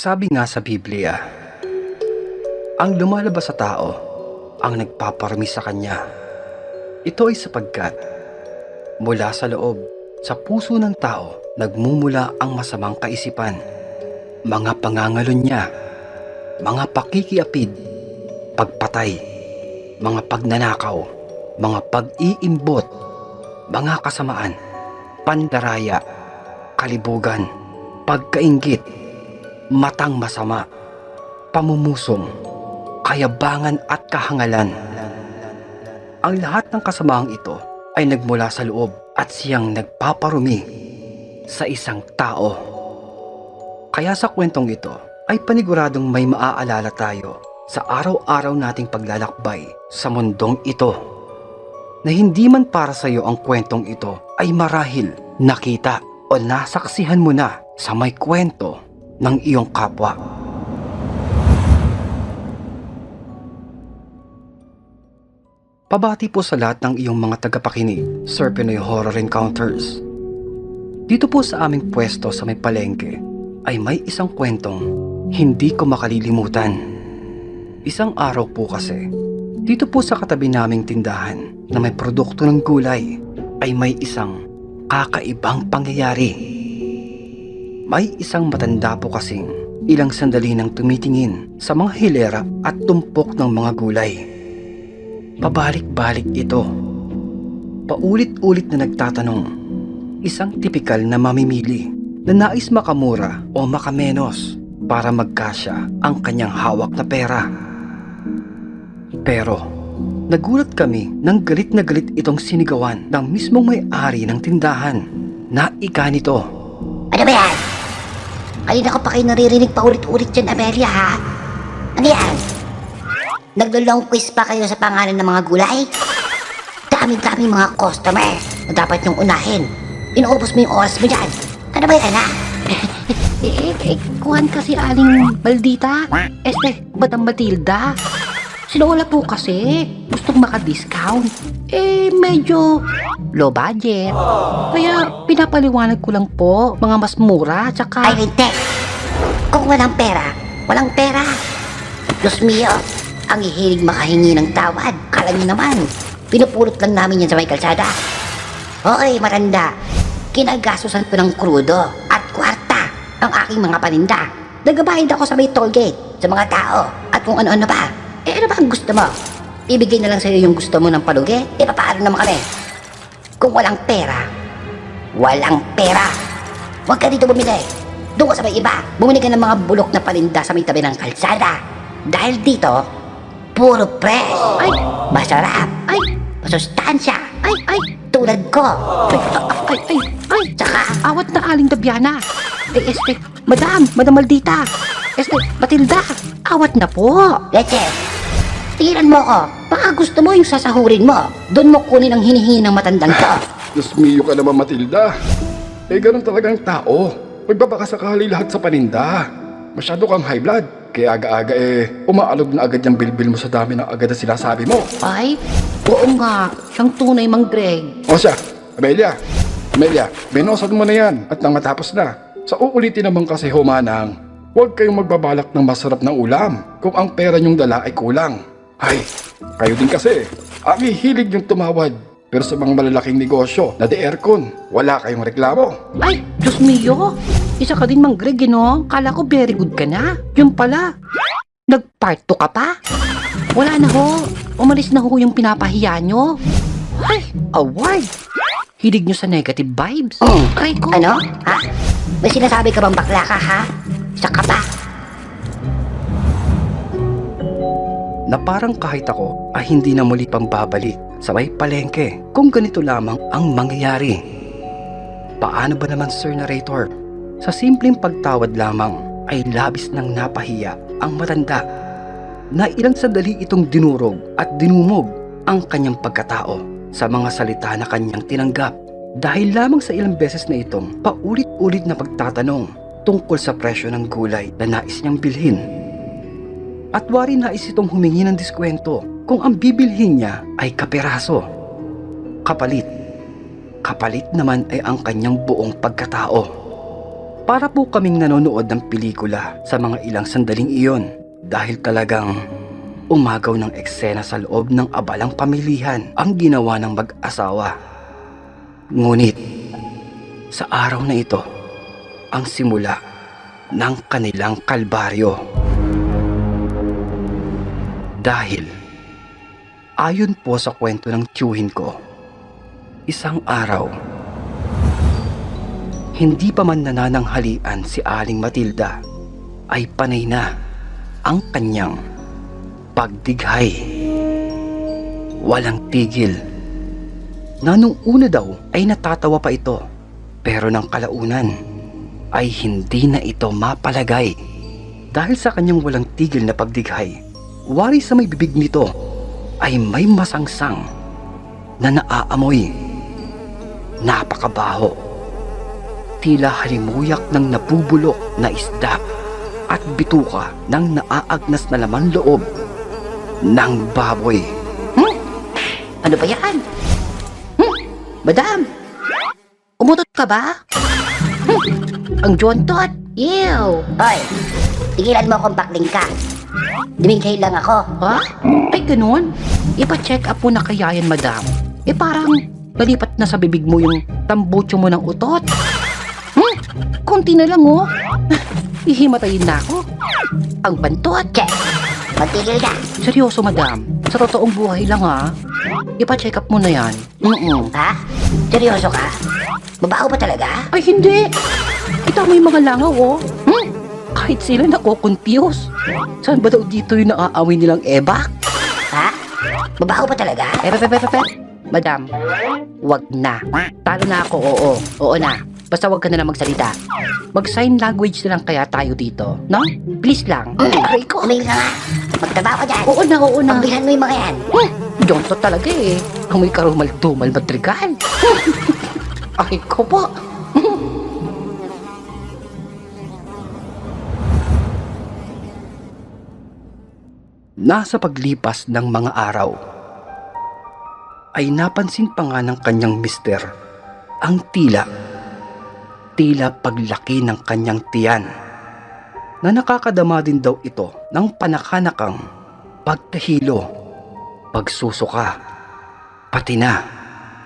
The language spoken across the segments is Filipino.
Sabi nga sa Biblia, ang lumalabas sa tao ang nagpaparami sa kanya. Ito ay sapagkat mula sa loob, sa puso ng tao, nagmumula ang masamang kaisipan, mga pangangalon niya, mga pakikiapid, pagpatay, mga pagnanakaw, mga pag-iimbot, mga kasamaan, pandaraya, kalibugan, pagkaingit, matang masama, pamumusom, kayabangan at kahangalan. Ang lahat ng kasamaang ito ay nagmula sa loob at siyang nagpaparumi sa isang tao. Kaya sa kwentong ito ay paniguradong may maaalala tayo sa araw-araw nating paglalakbay sa mundong ito. Na hindi man para sa iyo ang kwentong ito ay marahil nakita o nasaksihan mo na sa may kwento ng iyong kapwa. Pabati po sa lahat ng iyong mga tagapakinig, Sir Pinoy Horror Encounters. Dito po sa aming pwesto sa may palengke ay may isang kwentong hindi ko makalilimutan. Isang araw po kasi, dito po sa katabi naming tindahan na may produkto ng gulay ay may isang kakaibang pangyayari. May isang matanda po kasing ilang sandali nang tumitingin sa mga hilera at tumpok ng mga gulay. Pabalik-balik ito. Paulit-ulit na nagtatanong. Isang tipikal na mamimili na nais makamura o makamenos para magkasya ang kanyang hawak na pera. Pero, nagulat kami nang galit na galit itong sinigawan ng mismong may-ari ng tindahan na ika nito. Ano ba yan? Kanina ko pa kayo naririnig pa ulit-ulit dyan, Amelia, ha? Ano yan? Naglo-long quiz pa kayo sa pangalan ng mga gulay? Dami-dami mga customers na dapat yung unahin. Inuubos mo yung oras mo dyan. Ano ba yan, ha? Eh, eh, kuhan kasi aling Baldita. Este, Madam Matilda. Sinola po kasi. Gustong maka-discount. Eh, medyo low budget. Kaya pinapaliwanag ko lang po, mga mas mura, tsaka... Ay, hindi. Kung walang pera, walang pera. Diyos mio, ang hihilig makahingi ng tawad. Kala niyo naman, pinupulot lang namin yan sa may kalsada. Hoy, maranda. Kinagastusan ko ng krudo at kwarta ang aking mga paninda. Nagabayad ako sa may toll gate sa mga tao at kung ano-ano pa. Eh, ano ba ang gusto mo? Ibigay na lang sa'yo yung gusto mo ng palugi? Eh, papaano naman kami? Kung walang pera, walang pera. Huwag ka dito bumili. Doon ka sa may iba. Bumili ka ng mga bulok na paninda sa may tabi ng kalsada. Dahil dito, puro fresh. Ay, Masarap. ay, Masustansya. ay, ay, Tulad ko. ay, ay, ay, ay, Tsaka, awat na aling Dabiana. Eh, este, Madam, Madam Maldita. Este, Matilda, awat na po. Leche, tigilan mo ko. Baka gusto mo yung sasahurin mo. Doon mo kunin ang hinihingi ng matandang to. Diyos mio ka naman, Matilda. Eh, ganun talagang tao. Magbabakasakali lahat sa paninda. Masyado kang high blood. Kaya aga-aga eh, umaalog na agad yung bilbil mo sa dami ng agad na sinasabi mo. Ay, oo nga, siyang tunay mang Greg. O siya, Amelia. Amelia, binosan mo na yan at nang matapos na. Sa uulitin naman kasi humanang, huwag kayong magbabalak ng masarap na ulam kung ang pera niyong dala ay kulang. Ay, kayo din kasi. Ang hihilig yung tumawad. Pero sa mga malalaking negosyo na de aircon, wala kayong reklamo. Ay, Diyos mio! Isa ka din mang Greg, eh, no? Kala ko very good ka na. Yung pala, nag-part 2 ka pa? Wala na ho. Umalis na ho yung pinapahiya nyo. Ay, award! Hilig nyo sa negative vibes. Mm. Aray ko. Ano? Ha? May sinasabi ka bang bakla ka, ha? Isa ka pa. Na parang kahit ako ay hindi na muli pang babalik sa may palengke kung ganito lamang ang mangyayari. Paano ba naman Sir Narrator? Sa simpleng pagtawad lamang ay labis ng napahiya ang matanda na ilang sandali itong dinurog at dinumog ang kanyang pagkatao sa mga salita na kanyang tinanggap dahil lamang sa ilang beses na itong paulit-ulit na pagtatanong tungkol sa presyo ng gulay na nais niyang bilhin at wari nais itong humingi ng diskwento kung ang bibilhin niya ay kaperaso. Kapalit. Kapalit naman ay ang kanyang buong pagkatao. Para po kaming nanonood ng pelikula sa mga ilang sandaling iyon dahil talagang umagaw ng eksena sa loob ng abalang pamilihan ang ginawa ng mag-asawa. Ngunit sa araw na ito, ang simula ng kanilang kalbaryo. Dahil, ayon po sa kwento ng tiyuhin ko, isang araw, hindi pa man nanananghalian si Aling Matilda, ay panay na ang kanyang pagdighay. Walang tigil. Na nung una daw ay natatawa pa ito, pero ng kalaunan ay hindi na ito mapalagay. Dahil sa kanyang walang tigil na pagdighay, wari sa may bibig nito ay may masangsang na naaamoy. Napakabaho. Tila halimuyak ng nabubulok na isda at bituka ng naaagnas na laman loob ng baboy. Ano ba yan? Hmm, madam, umutot ka ba? Hmm, ang jontot. Ew. Hoy, tigilan mo akong bakling ka. Duminghay lang ako. Ha? Ay, ganun? Ipa-check up mo na kaya yan, madam. Eh, parang nalipat na sa bibig mo yung tambutso mo ng utot. Hmm, konti na lang, oh. Ihimatayin na ako. Ang bantot. Che, magtigil ka. Seryoso, madam. Sa totoong buhay lang, ha. Ipa-check up mo na yan. Mm-mm. Ha? Seryoso ka? Babaho ba talaga? Ay, hindi. Ito may mga langaw, oh. Kahit sila nako-confuse. Saan ba daw dito yung naaaway nilang ebak? Ha? Babaho ba talaga? Eh, pe, pe, pe, pe. Madam, wag na. Talo na ako, oo. Oo na. Basta wag ka na lang magsalita. Mag-sign language na lang kaya tayo dito, no? Please lang. Aray ko. Umingil ka nga. Magtrabaho ka dyan. Oo na, oo na. Pagbilhan mo yung mga yan. Hmm, Jonto talaga eh. Ang may karumal-dumal madrigal. Ay ko po. Nasa paglipas ng mga araw, ay napansin pa nga ng kanyang mister ang tila, tila paglaki ng kanyang tiyan na nakakadama din daw ito ng panakanakang pagkahilo, pagsusuka, pati na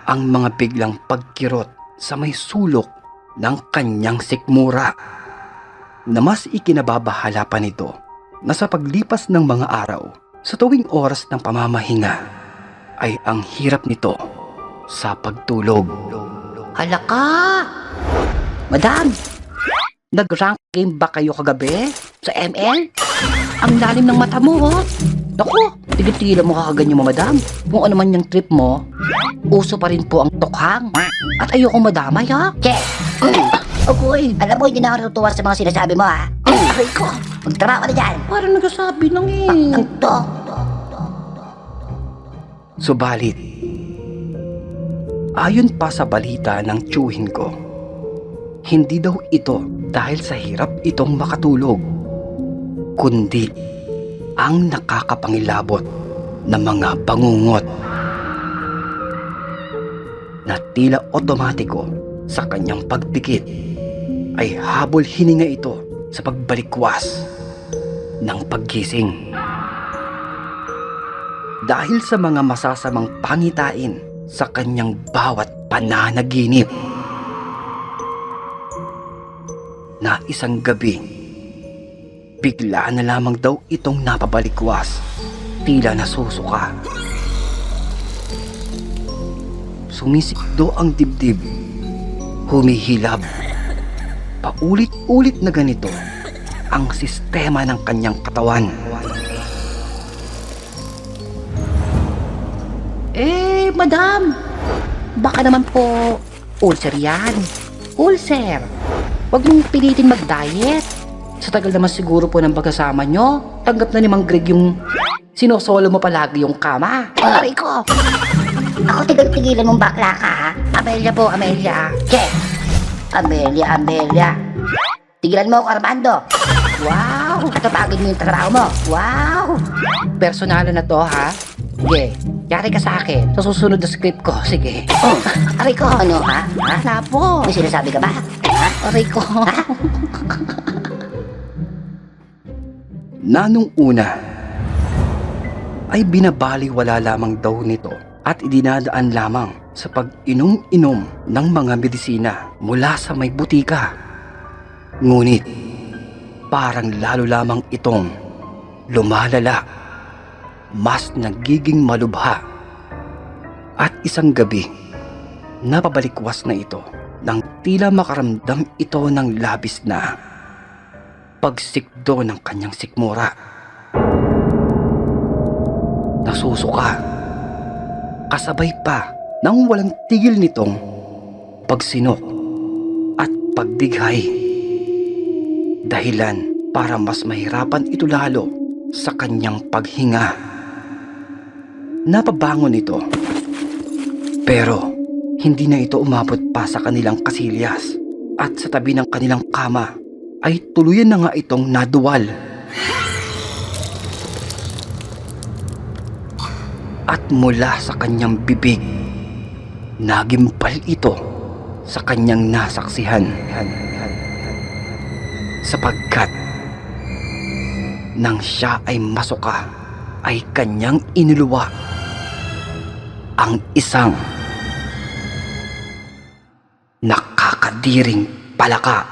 ang mga biglang pagkirot sa may sulok ng kanyang sikmura na mas ikinababahala pa nito na sa paglipas ng mga araw, sa tuwing oras ng pamamahinga, ay ang hirap nito sa pagtulog. Hala ka! Madam, nag-rank game ba kayo kagabi sa ML? Ang lalim ng mata mo, oh. Naku, tigil-tigilan mo kakaganyan mo, madam. Kung ano man yung trip mo, uso pa rin po ang tokhang. At ayoko madamay, ha? Che, Agoy, alam mo hindi na ako natutuwa sa mga sinasabi mo ha. aray ko. Magtrabaho ka na dyan. Parang nagsasabi lang eh. Ang to. Subalit, ayon pa sa balita ng tiyuhin ko, hindi daw ito dahil sa hirap itong makatulog, kundi ang nakakapangilabot na mga bangungot na tila otomatiko sa kanyang pagpikit ay habol hininga ito sa pagbalikwas ng paggising. Dahil sa mga masasamang pangitain sa kanyang bawat pananaginip. Na isang gabi, bigla na lamang daw itong napabalikwas, tila nasusuka. Sumisikdo ang dibdib, humihilab. Paulit-ulit na ganito ang sistema ng kanyang katawan. Eh, madam, baka naman po ulcer yan. Ulcer. Huwag mong pilitin mag-diet. Sa tagal naman siguro po ng pagkasama nyo, tanggap na ni Mang Greg yung sinosolo mo palagi yung kama. Aray ko! Ako tigil-tigilan mong bakla ka ha. Amelia po, Amelia. Che, Amelia, Amelia. Tigilan mo ako, Armando. Wow! Katapagin mo yung trabaho mo. Wow! Personalan na to, ha? Sige, yari ka sa akin. Sa susunod na script ko, sige. Oh, aray ko, ano ha? Ha? Wala po. May sinasabi ka ba? Ha? Aray ko. na nung una ay binabaliwala lamang daw nito at idinadaan lamang sa pag-inom-inom ng mga medisina mula sa may butika. Ngunit parang lalo lamang itong lumalala, mas nagiging malubha. At isang gabi, napabalikwas na ito nang tila makaramdam ito ng labis na pagsikdo ng kanyang sikmura. Nasusuka. Kasabay pa ng walang tigil nitong pagsinok at pagdighay. Dahilan para mas mahirapan ito lalo sa kanyang paghinga. Napabangon ito. Pero hindi na ito umabot pa sa kanilang kasilyas at sa tabi ng kanilang kama ay tuluyan na nga itong naduwal. At mula sa kanyang bibig, nagimpal ito sa kanyang nasaksihan. Sapagkat nang siya ay masuka, ay kanyang inuluwa ang isang nakakadiring palaka.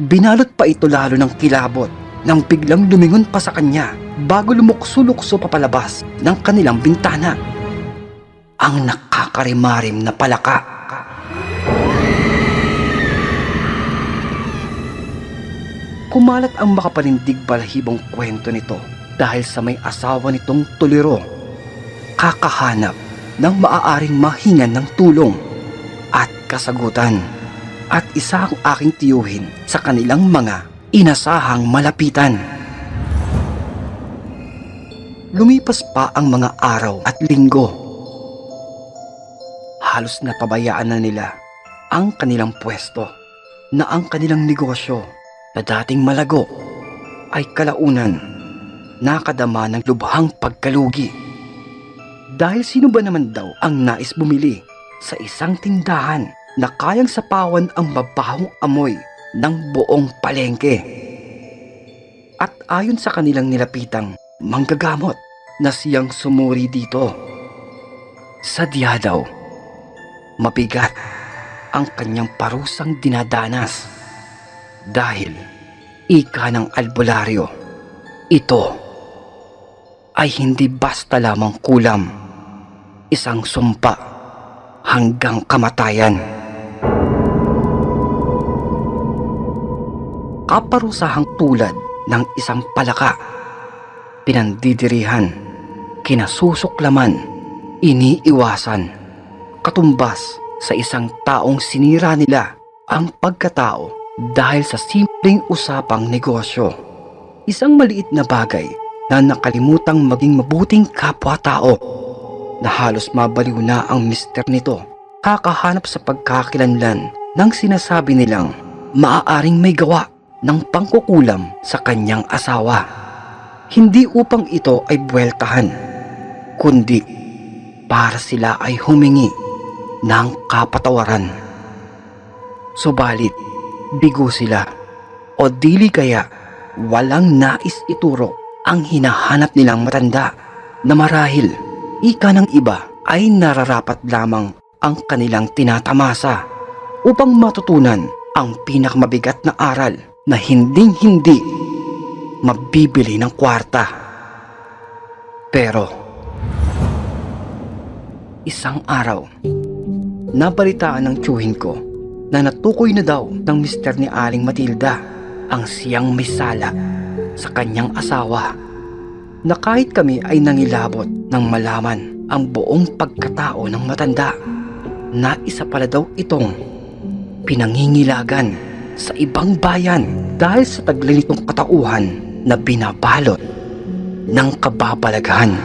Binalot pa ito lalo ng kilabot nang biglang lumingon pa sa kanya bago lumukso-lukso papalabas ng kanilang bintana. Ang nakakarimarim na palaka. Kumalat ang makapanindig balahibong kwento nito dahil sa may asawa nitong tuliro. Kakahanap ng maaaring mahingan ng tulong at kasagutan at isa ang aking tiyuhin sa kanilang mga inasahang malapitan. Lumipas pa ang mga araw at linggo. Halos napabayaan na nila ang kanilang pwesto na ang kanilang negosyo na dating malago ay kalaunan nakadama ng lubhang pagkalugi. Dahil sino ba naman daw ang nais bumili sa isang tindahan na kayang sapawan ang mabahong amoy ng buong palengke. At ayon sa kanilang nilapitang manggagamot na siyang sumuri dito. Sadya daw, mabigat ang kanyang parusang dinadanas. Dahil ika ng albularyo, ito ay hindi basta lamang kulam, isang sumpa hanggang kamatayan. Kaparusahang tulad ng isang palaka, pinandidirihan, kinasusuklaman, iniiwasan, katumbas sa isang taong sinira nila ang pagkatao dahil sa simpleng usapang negosyo. Isang maliit na bagay na nakalimutang maging mabuting kapwa-tao na halos mabaliw na ang mister nito. Kakahanap sa pagkakilanlan ng sinasabi nilang maaaring may gawa ng pangkukulam sa kanyang asawa. Hindi upang ito ay buweltahan, kundi para sila ay humingi ng kapatawaran. Subalit, bigo sila o dili kaya walang nais ituro ang hinahanap nilang matanda na marahil ika ng iba ay nararapat lamang ang kanilang tinatamasa upang matutunan ang pinakamabigat na aral na hinding hindi mabibili ng kwarta. Pero, isang araw, nabalitaan ng tiyuhin ko na natukoy na daw ng mister ni Aling Matilda ang siyang may sala sa kanyang asawa na kahit kami ay nangilabot ng malaman ang buong pagkatao ng matanda na isa pala daw itong pinangingilagan sa ibang bayan dahil sa taglay nitong katauhan na binabalot ng kababalaghan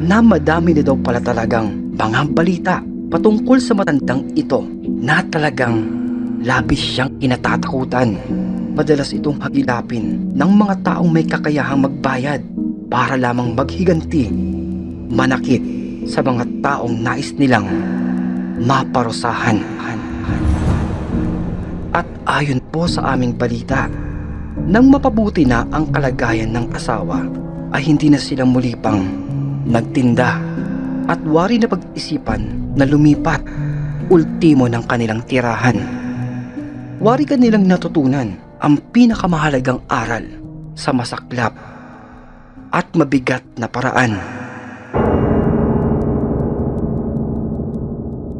na madami na daw pala talagang mga balita patungkol sa matandang ito na talagang labis siyang kinatatakutan. Madalas itong hagilapin ng mga taong may kakayahang magbayad para lamang maghiganti, manakit sa mga taong nais nilang maparusahan. Ayon po sa aming balita, nang mapabuti na ang kalagayan ng asawa, ay hindi na sila muli pang nagtinda at wari na pag-isipan na lumipat ultimo ng kanilang tirahan. Wari kanilang natutunan ang pinakamahalagang aral sa masaklap at mabigat na paraan.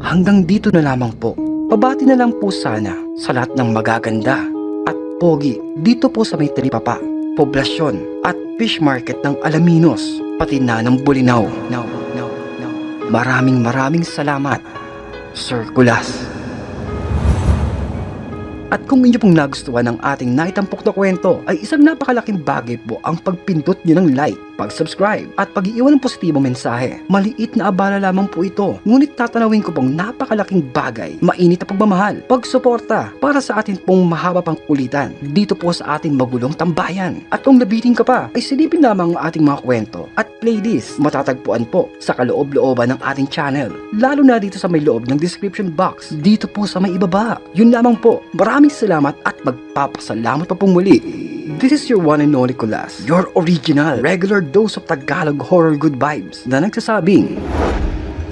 Hanggang dito na lamang po. Pabati na lang po sana sa lahat ng magaganda at pogi dito po sa may Tripapa, poblasyon at fish market ng Alaminos, pati na ng Bulinaw. Now, now, now. Maraming maraming salamat, Sir Kulas. At kung inyo pong nagustuhan ng ating naitampok na kwento ay isang napakalaking bagay po ang pagpindot nyo ng like, pag-subscribe at pag-iwan ng positibong mensahe. Maliit na abala lamang po ito, ngunit tatanawin ko pong napakalaking bagay, mainit na pagmamahal, pagsuporta para sa atin pong mahaba pang kulitan dito po sa ating magulong tambayan. At kung nabitin ka pa, ay silipin lamang ang ating mga kwento at playlist matatagpuan po sa kaloob-looban ng ating channel. Lalo na dito sa may loob ng description box, dito po sa may ibaba. Yun lamang po, maraming salamat at magpapasalamat pa pong muli. This is your one and only Kulas, your original, regular dose of Tagalog horror good vibes na nagsasabing,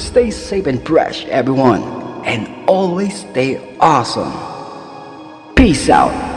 Stay safe and fresh everyone, and always stay awesome. Peace out!